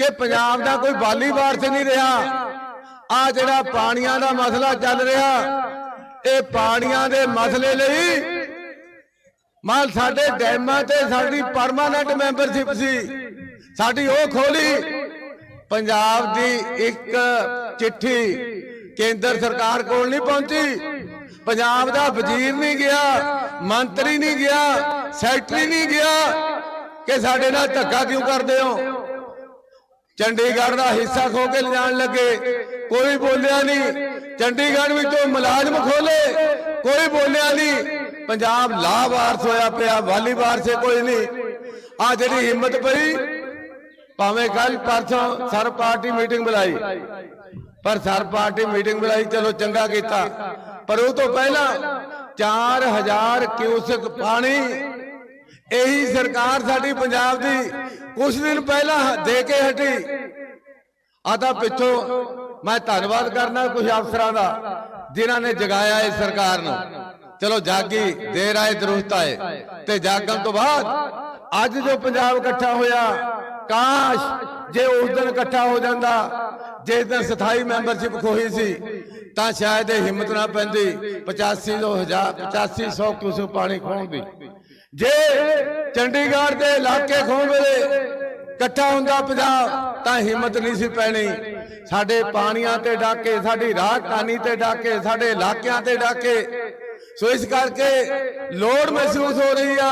ਕਿ ਪੰਜਾਬ ਦਾ ਕੋਈ ਬਾਲੀ ਵਾਰਸ ਨਹੀਂ ਰਿਹਾ। ਆ ਜਿਹੜਾ ਪਾਣੀਆਂ ਦਾ ਮਸਲਾ ਚੱਲ ਰਿਹਾ, ਇਹ ਪਾਣੀਆਂ ਦੇ ਮਸਲੇ ਲਈ ਮਾਲ ਸਾਡੇ ਡੈਮਾਂ ਤੇ ਸਾਡੀ ਪਰਮਾਨੈਂਟ ਮੈਂਬਰਸ਼ਿਪ ਸੀ। ਸਾਡੀ ਉਹ ਖੋਲੀ। ਪੰਜਾਬ ਦੀ ਇੱਕ ਚਿੱਠੀ ਕੇਂਦਰ ਸਰਕਾਰ ਕੋਲ ਨਹੀਂ ਪਹੁੰਚੀ। ਪੰਜਾਬ ਦਾ ਵਜ਼ੀਰ ਨਹੀਂ ਗਿਆ, ਮੰਤਰੀ ਨਹੀਂ ਗਿਆ, ਸੈਕਟਰੀ ਨਹੀਂ ਗਿਆ। ਕਿ ਸਾਡੇ ਨਾਲ ਧੱਕਾ ਕਿਉਂ ਕਰਦੇ ਹੋ? ਚੰਡੀਗੜ੍ਹ ਦਾ ਹਿੱਸਾ ਖੋ ਕੇ ਲਿਜਾਣ ਲੱਗੇ। ਕੋਈ ਬੋਲਿਆ ਨਹੀਂ। ਚੰਡੀਗੜ੍ਹ ਵਿੱਚੋਂ ਮੁਲਾਜ਼ਮ ਖੋਲੇ। ਕੋਈ ਬੋਲਿਆ ਨਹੀਂ। ਪੰਜਾਬ ਲਾਵਾਰਸ ਹੋਇਆ ਪਿਆ ਵਾਲੀ ਵਾਰਸੇ ਕੋਈ ਨਹੀਂ। ਆ ਜਿਹੜੀ ਹਿੰਮਤ ਪਈ, ਭਾਵੇਂ ਕੱਲ ਪਰਸੋਂ ਸਰ ਪਾਰਟੀ ਮੀਟਿੰਗ ਬੁਲਾਈ। ਪਰ ਸਰ ਪਾਰਟੀ ਮੀਟਿੰਗ ਬੁਲਾਈ, ਚਲੋ ਚੰਗਾ ਕੀਤਾ। ਪਰ ਉਹ ਤੋਂ ਪਹਿਲਾਂ 4000 ਕਿਊਸਕ ਪਾਣੀ, ਇਹੀ ਸਰਕਾਰ ਸਾਡੀ ਪੰਜਾਬ ਦੀ ਕੁਝ ਦਿਨ ਪਹਿਲਾਂ ਦੇ ਕੇ ਹਟੀ। ਆ ਪਿੱਛੋਂ ਮੈਂ ਧੰਨਵਾਦ ਕਰਨਾ ਕੁਝ ਅਫਸਰਾਂ ਦਾ, ਜਿਨ੍ਹਾਂ ਨੇ ਜਗਾਇਆ ਇਸ ਸਰਕਾਰ ਨੂੰ। ਚਲੋ ਜਾਗੀ, ਦੇਰ ਆਏ, ਦਰੁਸਤ ਆਏ। ਤੇ ਜਾਗਣ ਤੋਂ ਬਾਅਦ ਅੱਜ ਜੋ ਪੰਜਾਬ ਇਕੱਠਾ ਹੋਇਆ, ਕਾਸ਼ ਜੇ ਉਸ ਦਿਨ ਇਕੱਠਾ ਹੋ ਜਾਂਦਾ, ਜਿਸ ਦਿਨ ਸਥਾਈ ਮੈਂਬਰਸ਼ਿਪ ਖੋਹੀ ਸੀ, ਤਾਂ ਸ਼ਾਇਦ ਇਹ ਹਿੰਮਤ ਨਾ ਪੈਂਦੀ 85 ਤੋਂ 1000 8500 ਕਿਉਂ ਪਾਣੀ ਖੋਣ ਦੀ। ਜੇ ਚੰਡੀਗੜ੍ਹ ਦੇ ਇਲਾਕੇ ਖੋਣ ਵੇਲੇ ਇਕੱਠਾ ਹੁੰਦਾ ਪੰਜਾਬ ਤਾਂ ਹਿੰਮਤ ਨਹੀਂ ਸੀ ਪੈਣੀ। ਸਾਡੇ ਪਾਣੀਆਂ ਤੇ ਡਾਕੇ, ਸਾਡੀ ਰਾਜਧਾਨੀ ਤੇ ਡਾਕੇ, ਸਾਡੇ ਇਲਾਕਿਆਂ ਤੇ ਡਾਕੇ। ਸੋ ਇਸ ਕਰਕੇ ਲੋੜ ਮਹਿਸੂਸ ਹੋ ਰਹੀ ਆ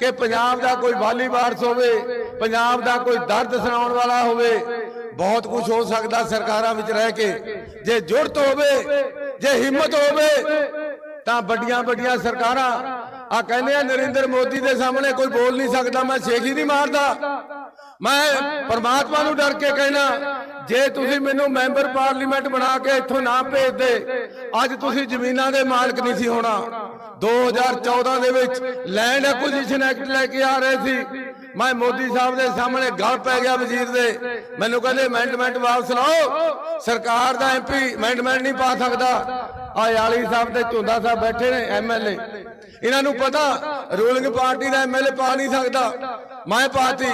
ਕਿ ਪੰਜਾਬ ਦਾ ਕੋਈ ਵਾਲੀ ਵਾਰਸ ਹੋਵੇ, ਪੰਜਾਬ ਦਾ ਕੋਈ ਦਰਦ ਸੁਣਾਉਣ ਵਾਲਾ ਹੋਵੇ। ਬਹੁਤ ਕੁਝ ਹੋ ਸਕਦਾ ਸਰਕਾਰਾਂ ਵਿੱਚ ਰਹਿ ਕੇ। ਜੇ ਜੁਰਤ ਹੋਵੇ, ਜੇ ਹਿੰਮਤ ਹੋਵੇ, ਤਾਂ ਵੱਡੀਆਂ ਵੱਡੀਆਂ ਸਰਕਾਰਾਂ ਆ ਕਹਿੰਦੇ ਆ, ਨਰਿੰਦਰ ਮੋਦੀ ਦੇ ਸਾਹਮਣੇ ਕੋਈ ਬੋਲ ਨਹੀਂ ਸਕਦਾ, ਮੈਂ ਛੇਕ ਹੀ ਨਹੀਂ ਮਾਰਦਾ ਮੈਂ ਪਰਮਾਤਮਾ ਨੂੰ ਡਰ ਕੇ ਕਹਿਣਾ, ਜੇ ਤੁਸੀਂ ਮੈਨੂੰ ਮੈਂਬਰ ਪਾਰਲੀਮੈਂਟ ਬਣਾ ਕੇ ਇੱਥੋਂ ਨਾ ਭੇਜਦੇ ਅੱਜ ਤੁਸੀਂ ਜ਼ਮੀਨਾਂ ਦੇ ਮਾਲਕ ਨਹੀਂ ਸੀ ਹੋਣਾ। 2014 ਦੇ ਵਿੱਚ ਲੈਂਡ ਐਕੁਜੀਸ਼ਨ ਐਕਟ ਲੈ ਕੇ ਆ ਰਹੇ ਸੀ। ਮੈਂ ਮੋਦੀ ਸਾਹਿਬ ਦੇ ਸਾਹਮਣੇ ਗੱਲ ਪੈ ਗਿਆ ਵਜ਼ੀਰ ਦੇ। ਮੈਨੂੰ ਕਹਿੰਦੇ ਅਮੈਂਡਮੈਂਟ ਵਾਪਸ ਲਾਓ। ਸਰਕਾਰ ਦਾ ਐਮਪੀ ਅਮੈਂਡਮੈਂਟ ਨਹੀਂ ਪਾ ਸਕਦਾ। ਆ ਯਾਲੀ ਸਾਹਿਬ ਤੇ ਝੁੰਦਾ ਸਾਹਿਬ ਬੈਠੇ ਨੇ ਐਮਐਲਏ ਇਹਨਾਂ ਨੂੰ ਪਤਾ, ਰੂਲਿੰਗ ਪਾਰਟੀ ਦਾ ਐਮਐਲਏ ਪਾ ਨਹੀਂ ਸਕਦਾ। ਮੈਂ ਪਾਤੀ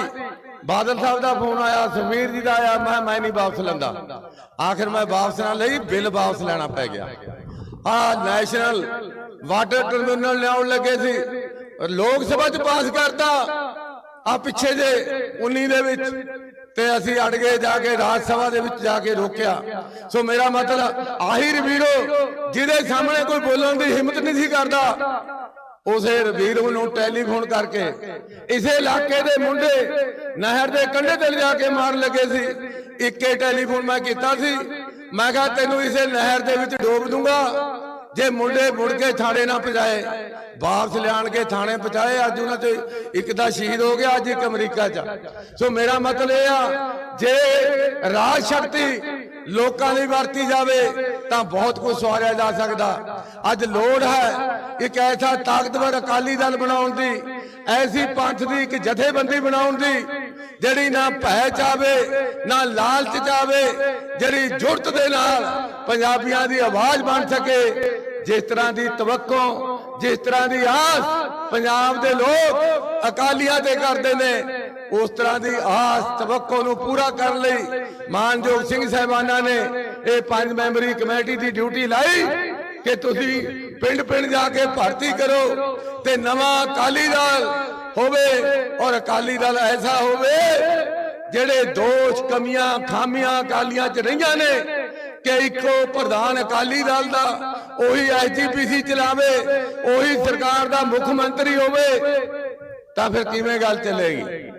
ਬਾਦਲ ਸਾਹਿਬ ਦਾ ਫੋਨ ਆਇਆ, ਸੁਖਬੀਰ ਜੀ ਦਾ ਆਇਆ, ਮੈਂ ਮੈਂ ਨਹੀਂ ਵਾਪਸ ਲੈਂਦਾ। ਆਖਿਰ ਮੈਂ ਵਾਪਸ ਨਾ ਲਈ, ਬਿੱਲ ਵਾਪਸ ਲੈਣਾ ਪੈ ਗਿਆ। ਆ ਨੈਸ਼ਨਲ ਵਾਟਰ ਟਰਮੀਨਲ ਲਿਆਉਣ ਲੱਗੇ ਸੀ। ਲੋਕ ਸਭਾ ਚ ਪਾਸ ਕਰਤਾ। ਆ ਪਿੱਛੇ ਜੇ 19 ਦੇ ਵਿੱਚ। ਤੇ ਅਸੀਂ ਅੜ ਗਏ, ਜਾ ਕੇ ਰਾਜ ਸਭਾ ਦੇ ਵਿੱਚ ਜਾ ਕੇ ਰੋਕਿਆ। ਸੋ ਮੇਰਾ ਮਤਲਬ ਆਹੀ ਰਵੀਰੋ ਜਿਹਦੇ ਸਾਹਮਣੇ ਕੋਈ ਬੋਲਣ ਦੀ ਹਿੰਮਤ ਨਹੀਂ ਸੀ ਕਰਦਾ, ਉਸੇ ਰਵੀਰ ਨੂੰ ਟੈਲੀਫੋਨ ਕਰਕੇ, ਇਸੇ ਇਲਾਕੇ ਦੇ ਮੁੰਡੇ ਨਹਿਰ ਦੇ ਕੰਢੇ ਤੇ ਲਿਜਾ ਕੇ ਮਾਰਨ ਲੱਗੇ ਸੀ। ਇੱਕੇ ਟੈਲੀਫੋਨ ਮੈਂ ਕੀਤਾ ਸੀ। ਮੈਂ ਕਿਹਾ, ਤੈਨੂੰ ਇਸੇ ਨਹਿਰ ਦੇ ਵਿੱਚ ਡੋਬ ਦੂੰਗਾ ਜੇ ਮੁੰਡੇ ਮੁੜ ਕੇ ਥਾਣੇ ਨਾ ਪਹੁੰਚਾਏ ਵਾਪਸ ਲਿਆਣ ਕੇ ਥਾਣੇ ਪਹੁੰਚਾਏ ਅੱਜ ਉਹਨਾਂ ਤੇ ਇੱਕ ਦਾ ਸ਼ਹੀਦ ਹੋ ਗਿਆ, ਅੱਜ ਇੱਕ ਅਮਰੀਕਾ 'ਚ ਸੋ ਮੇਰਾ ਮਤਲਬ ਇਹ ਆ, ਜੇ ਰਾਜ ਸ਼ਕਤੀ ਲੋਕਾਂ ਲਈ ਵਰਤੀ ਜਾਵੇ, ਤਾਂ ਬਹੁਤ ਕੁਝ ਸਵਾਰਿਆ ਜਾ ਸਕਦਾ। ਅੱਜ ਲੋੜ ਹੈ ਇੱਕ ਐਸਾ ਤਾਕਤਵਰ ਅਕਾਲੀ ਦਲ ਬਣਾਉਣ ਦੀ, ਐਸੀ ਪੰਥ ਦੀ ਇੱਕ ਜਥੇਬੰਦੀ ਬਣਾਉਣ ਦੀ ਜਿਹੜੀ ਨਾ ਭੈ ਚਾਵੇ, ਨਾ ਲਾਲਚ ਚਾਵੇ, ਜਿਹੜੀ ਜੁਰਤ ਦੇ ਨਾਲ ਪੰਜਾਬੀਆਂ ਦੀ ਆਵਾਜ਼ ਬਣ ਸਕੇ, ਜਿਸ ਤਰ੍ਹਾਂ ਦੀ ਤਵੱਕੋ, ਜਿਸ ਤਰ੍ਹਾਂ ਦੀ ਆਸ ਪੰਜਾਬ ਦੇ ਲੋਕ ਅਕਾਲੀਆਂ ਤੇ ਕਰਦੇ ਨੇ, ਉਸ ਤਰ੍ਹਾਂ ਦੀ ਆਸ ਤਵੱਕੋ ਨੂੰ ਪੂਰਾ ਕਰਨ ਲਈ ਮਾਨਯੋਗ ਸਿੰਘ ਸਾਹਿਬਾਨਾਂ ਨੇ ਇਹ ਪੰਜ ਮੈਂਬਰੀ ਕਮੇਟੀ ਦੀ ਡਿਊਟੀ ਲਾਈ ਕਿ ਤੁਸੀਂ ਪਿੰਡ ਪਿੰਡ ਜਾ ਕੇ ਭਰਤੀ ਕਰੋ ਤੇ ਨਵਾਂ ਅਕਾਲੀ ਦਲ ਹੋਵੇ ਔਰ ਅਕਾਲੀ ਦਲ ਐਸਾ ਹੋਵੇ ਜਿਹੜੇ ਦੋਸ਼ ਕਮੀਆਂ ਖਾਮੀਆਂ ਅਕਾਲੀਆਂ 'ਚ ਰਹੀਆਂ ਨੇ ਕਿ ਇੱਕੋ ਪ੍ਰਧਾਨ ਅਕਾਲੀ ਦਲ ਦਾ ਉਹੀ ਐਜੀਪੀਸੀ ਚਲਾਵੇ, ਉਹੀ ਸਰਕਾਰ ਦਾ ਮੁੱਖ ਮੰਤਰੀ ਹੋਵੇ, ਤਾਂ ਫਿਰ ਕਿਵੇਂ ਗੱਲ ਚੱਲੇਗੀ?